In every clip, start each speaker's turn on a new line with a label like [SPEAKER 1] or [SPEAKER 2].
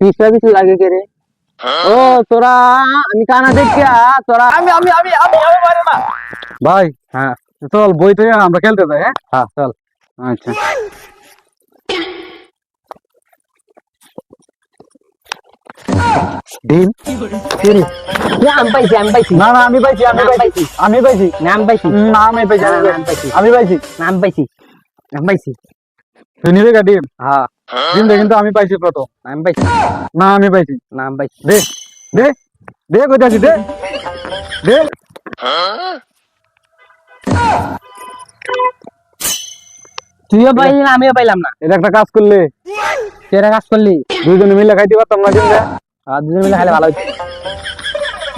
[SPEAKER 1] পিছলা পিছলা লাগে কে রে ও তোরা আমি কানা দেখি তোরা
[SPEAKER 2] আমি আমি আমি আমি আমি পারে না
[SPEAKER 3] ভাই হ্যাঁ চল বই থেকে আমরা খেলতে যাই হ্যাঁ
[SPEAKER 1] হ্যাঁ চল
[SPEAKER 3] আচ্ছা ডিম
[SPEAKER 1] না, আমি পাইছি আমি পাইছি
[SPEAKER 3] না না আমি পাইছি আমি
[SPEAKER 1] না,
[SPEAKER 3] পাইছি আমি পাইছি
[SPEAKER 1] না, আমি পাইছি
[SPEAKER 3] না আমি পাইছি
[SPEAKER 1] না,
[SPEAKER 3] আমি
[SPEAKER 1] না, আমি
[SPEAKER 3] পাইছি
[SPEAKER 1] পাইছি।
[SPEAKER 3] আমি পাইছি
[SPEAKER 1] না, আমি পাইছি
[SPEAKER 3] তুই ডিম
[SPEAKER 1] হ্যাঁ।
[SPEAKER 3] ডিম দে কিন্তু আমি পাইছি প্রথম।
[SPEAKER 1] আমি পাইছি।
[SPEAKER 3] না আমি পাইছি।
[SPEAKER 1] না আমি পাইছি।
[SPEAKER 3] দে দে দে কইতাছি দে দে।
[SPEAKER 1] তুইও পাইলি না আমিও পাইলাম না।
[SPEAKER 3] এটা একটা কাজ করলে।
[SPEAKER 1] তুই কাজ করলি।
[SPEAKER 3] দুইজনে মিলে খাইতে পারতাম না ডিম দে।
[SPEAKER 1] আর দুজন মিলে খাইলে ভালো হইতো।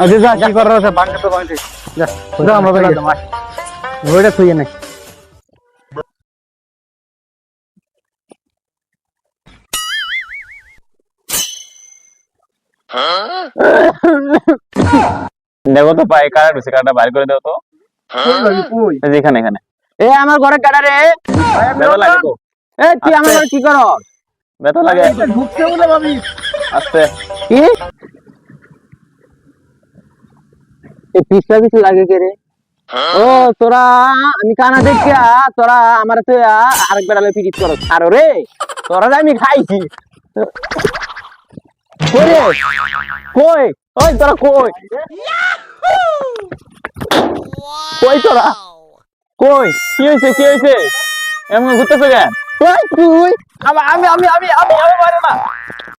[SPEAKER 3] আচ্ছা যা কি করার আছে? বাঙ্গে তো বাঙ্গে
[SPEAKER 1] যা
[SPEAKER 3] আমরা
[SPEAKER 1] আমরা
[SPEAKER 3] পাইলাম।
[SPEAKER 1] বইটা থুইয়ে নাই
[SPEAKER 2] দেখো তো পায়ে কাটা ঢুসে কাটা বাইর করে দাও তো। এখানে এখানে।
[SPEAKER 1] এ আমার ঘরে কাটা রে?
[SPEAKER 2] ব্যথা লাগে তো।
[SPEAKER 1] এ তুই আমার কি কর?
[SPEAKER 2] ব্যথা লাগে।
[SPEAKER 3] ঢুকতে বলে ভাবি।
[SPEAKER 2] আস্তে।
[SPEAKER 1] কি? এ পিছলা লাগে কে রে? ও তোরা আমি কানা দেখি তোরা আমার তো আরেক বেড়ালে পিটিত করো। ছাড়ো রে। তোরা আমি খাইছি। কই? রে কই? ওই তোরা কই? কই তোরা?
[SPEAKER 2] কই? কি হয়েছে কি হয়েছে এমন ঘুরতেছো কেন?
[SPEAKER 1] তুই?
[SPEAKER 2] আমি আমি আমি আমি আমি আমি পারে না।